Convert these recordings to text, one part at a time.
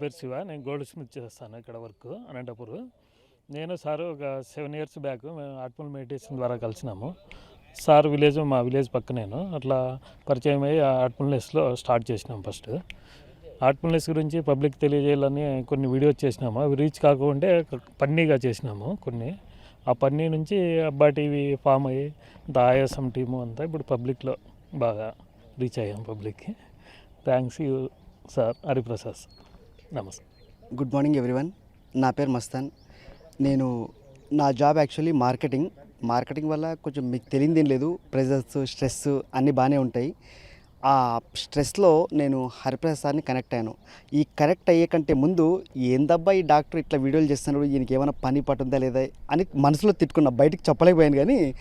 పేరు శివ నేను gold Smith చేస్తాను ఇక్కడ వర్క్ అనంతపూర్. నేను సార్ ఒక సెవెన్ ఇయర్స్ బ్యాక్ మేము ఆర్ట్ఫుల్ మెడిటేషన్ ద్వారా కలిసినాము. సార్ విలేజ్ మా విలేజ్ పక్కనేను. అట్లా పరిచయం అయ్యి ఆర్ట్ఫుల్నెస్లో స్టార్ట్ చేసినాం ఫస్ట్. ఆర్ట్ఫుల్నెస్ గురించి పబ్లిక్ తెలియజేయాలని కొన్ని వీడియోస్ చేసినాము. అవి రీచ్ కాకుండా పన్నీగా చేసినాము కొన్ని. ఆ పన్నీ నుంచి అబ్బా టీవీ ఫామ్ అయ్యి ద ఆయాసం టీము అంతా ఇప్పుడు పబ్లిక్లో బాగా రీచ్ అయ్యాం పబ్లిక్కి. Thanks you sir Hariprasad sir. నమస్తే. Good morning everyone. నా పేరు మస్తాన్. నేను నా జాబ్ యాక్చువల్లీ మార్కెటింగ్. మార్కెటింగ్ వల్ల కొంచెం మీకు తెలియదేం లేదు. ప్రెజర్స్ స్ట్రెస్ అన్నీ బాగానే ఉంటాయి. ఆ స్ట్రెస్లో నేను హరిప్రసాద్ సార్ని కనెక్ట్ అయ్యాను. ఈ కనెక్ట్ అయ్యే కంటే ముందు ఏందబ్బా ఈ డాక్టర్ ఇట్లా వీడియోలు చేస్తున్నాడు? ఈయనకి ఏమైనా పని పట్టుందా లేదా? అని మనసులో తిట్టుకున్నా. బయటికి చెప్పలేకపోయాను కానీ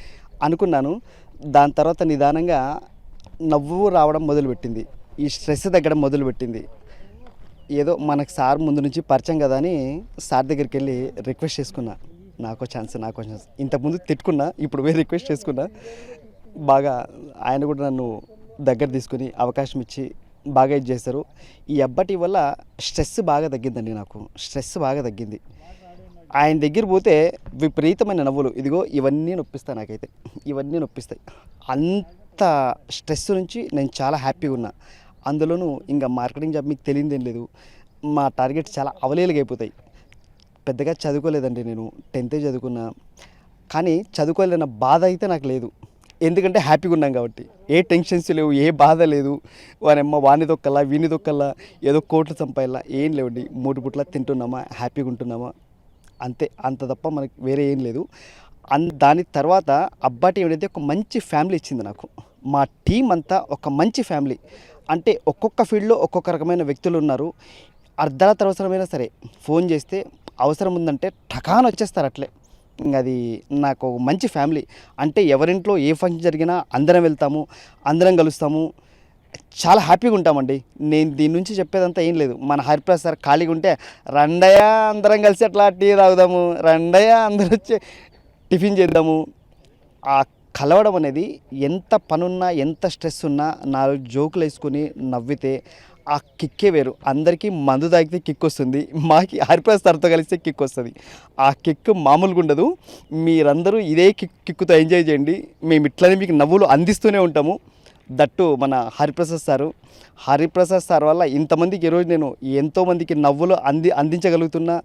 అనుకున్నాను. దాని తర్వాత నిదానంగా నవ్వు రావడం మొదలుపెట్టింది. ఈ స్ట్రెస్ తగ్గడం మొదలుపెట్టింది. ఏదో మనకు సార్ ముందు నుంచి పరిచయం కదా అని సార్ దగ్గరికి వెళ్ళి రిక్వెస్ట్ చేసుకున్నా. నాకు ఛాన్స్ నాకు ఛాన్స్ ఇంతకుముందు తిట్టుకున్నా ఇప్పుడు పోయి రిక్వెస్ట్ చేసుకున్నా. బాగా ఆయన కూడా నన్ను దగ్గర తీసుకుని అవకాశం ఇచ్చి బాగా ఇది చేశారు. ఈ అబ్బటి వల్ల స్ట్రెస్ బాగా తగ్గిందండి నాకు. స్ట్రెస్ బాగా తగ్గింది. ఆయన దగ్గర పోతే విపరీతమైన నవ్వులు. ఇదిగో ఇవన్నీ నొప్పిస్తాయి నాకైతే. ఇవన్నీ నొప్పిస్తాయి. అంత స్ట్రెస్ నుంచి నేను చాలా హ్యాపీగా ఉన్నా. అందులోనూ ఇంకా మార్కెటింగ్ జాబ్ మీకు తెలియదేం లేదు. మా టార్గెట్స్ చాలా అవలేలుగా అయిపోతాయి. పెద్దగా చదువుకోలేదండి నేను. టెన్తే చదువుకున్నా. కానీ చదువుకోలేన బాధ అయితే నాకు లేదు. ఎందుకంటే హ్యాపీగా ఉన్నాం కాబట్టి. ఏ టెన్షన్స్ లేవు ఏ బాధ లేదు. వానమ్మ వాని దొక్కల్లా వీని దొక్కల్లా ఏదో కోట్లు సంపాయాలా ఏం లేవండి. మూడు పుట్ల తింటున్నామా హ్యాపీగా ఉంటున్నామా? అంతే అంత తప్ప మనకి వేరే ఏం లేదు. అన్ దాని తర్వాత అబ్బాటి ఏమైతే ఒక మంచి ఫ్యామిలీ ఇచ్చింది నాకు. మా టీం అంతా ఒక మంచి ఫ్యామిలీ అంటే ఒక్కొక్క ఫీల్డ్లో ఒక్కొక్క రకమైన వ్యక్తులు ఉన్నారు. అర్ధరాత్రి అవసరమైనా సరే ఫోన్ చేస్తే అవసరం ఉందంటే టకాన్ వచ్చేస్తారు అట్లే. అది నాకు ఒక మంచి ఫ్యామిలీ అంటే ఎవరింట్లో ఏ ఫంక్షన్ జరిగినా అందరం వెళ్తాము అందరం కలుస్తాము. చాలా హ్యాపీగా ఉంటామండి. నేను దీని నుంచి చెప్పేదంతా ఏం లేదు. మన హరిప్రసాద్ సార్ ఖాళీగా ఉంటే రెండయ్య అందరం కలిసి అట్లా టీ తాగుదాము. రెండయ్య అందరూ వచ్చి టిఫిన్ చేద్దాము. ఆ కలవడం అనేది ఎంత పనున్నా ఎంత స్ట్రెస్ ఉన్నా నాలుగు జోకులు వేసుకొని నవ్వితే ఆ కిక్కే వేరు. అందరికీ మందు తాగితే కిక్ వస్తుంది. మాకి హరిప్రసాద్ సార్తో కలిస్తే కిక్ వస్తుంది. ఆ కిక్ మామూలుగా ఉండదు. మీరందరూ ఇదే కిక్ కిక్కుతో ఎంజాయ్ చేయండి. మేము ఇట్లనే మీకు నవ్వులు అందిస్తూనే ఉంటాము. దట్టు మన హరిప్రసాద్ సారు. హరిప్రసాద్ సార్ వల్ల ఇంతమందికి ఈరోజు నేను ఎంతోమందికి నవ్వులు అంది అందించగలుగుతున్నా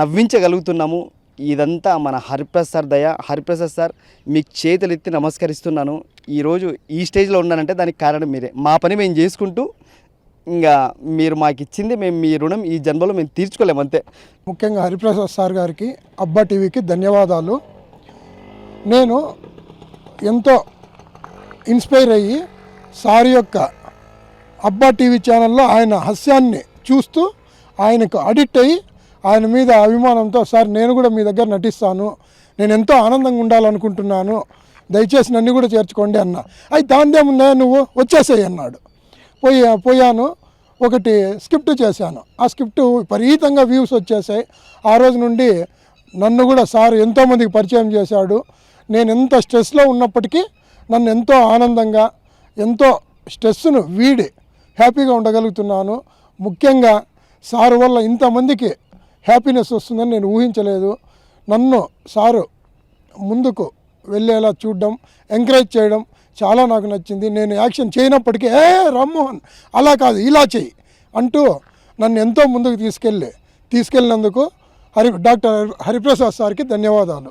నవ్వించగలుగుతున్నాము. ఇదంతా మన హరిప్రసాద్ సార్ దయ. హరిప్రసాద్ సార్ మీకు చేతులు ఎత్తి నమస్కరిస్తున్నాను. ఈరోజు ఈ స్టేజ్లో ఉన్నానంటే దానికి కారణం మీరే. మా పని మేము చేసుకుంటూ ఇంకా మీరు మాకు ఇచ్చింది మేము మీ రుణం ఈ జన్మలో మేము తీర్చుకోలేము అంతే. ముఖ్యంగా హరిప్రసాద్ సార్ గారికి అబ్బా టీవీకి ధన్యవాదాలు. నేను ఎంతో ఇన్స్పైర్ అయ్యి సార్ యొక్క అబ్బా టీవీ ఛానల్లో ఆయన హాస్యాన్ని చూస్తూ ఆయనకు అడిక్ట్ అయ్యి ఆయన మీద అభిమానంతో సార్ నేను కూడా మీ దగ్గర నటిస్తాను. నేను ఎంతో ఆనందంగా ఉండాలనుకుంటున్నాను. దయచేసి నన్ను కూడా చేర్చుకోండి అన్న. అయి దాందేముందా నువ్వు వచ్చేసేయి అన్నాడు. పోయి పోయాను. ఒకటి స్క్రిప్ట్ చేశాను. ఆ స్క్రిప్ట్ విపరీతంగా వ్యూస్ వచ్చేసాయి. ఆ రోజు నుండి నన్ను కూడా సార్ ఎంతోమందికి పరిచయం చేశాడు. నేను ఎంత స్ట్రెస్లో ఉన్నప్పటికీ నన్ను ఎంతో ఆనందంగా ఎంతో స్ట్రెస్ను వీడి హ్యాపీగా ఉండగలుగుతున్నాను. ముఖ్యంగా సారు వల్ల ఇంతమందికి హ్యాపీనెస్ వస్తుందని నేను ఊహించలేదు. నన్ను సారు ముందుకు వెళ్ళేలా చూడడం ఎంకరేజ్ చేయడం చాలా నాకు నచ్చింది. నేను యాక్షన్ చేయనప్పటికీ ఏ రామ్మోహన్ అలా కాదు ఇలా చెయ్యి అంటూ నన్ను ఎంతో ముందుకు తీసుకెళ్ళి తీసుకెళ్ళినందుకు హరి డాక్టర్ హరిప్రసాద్ సార్కి ధన్యవాదాలు.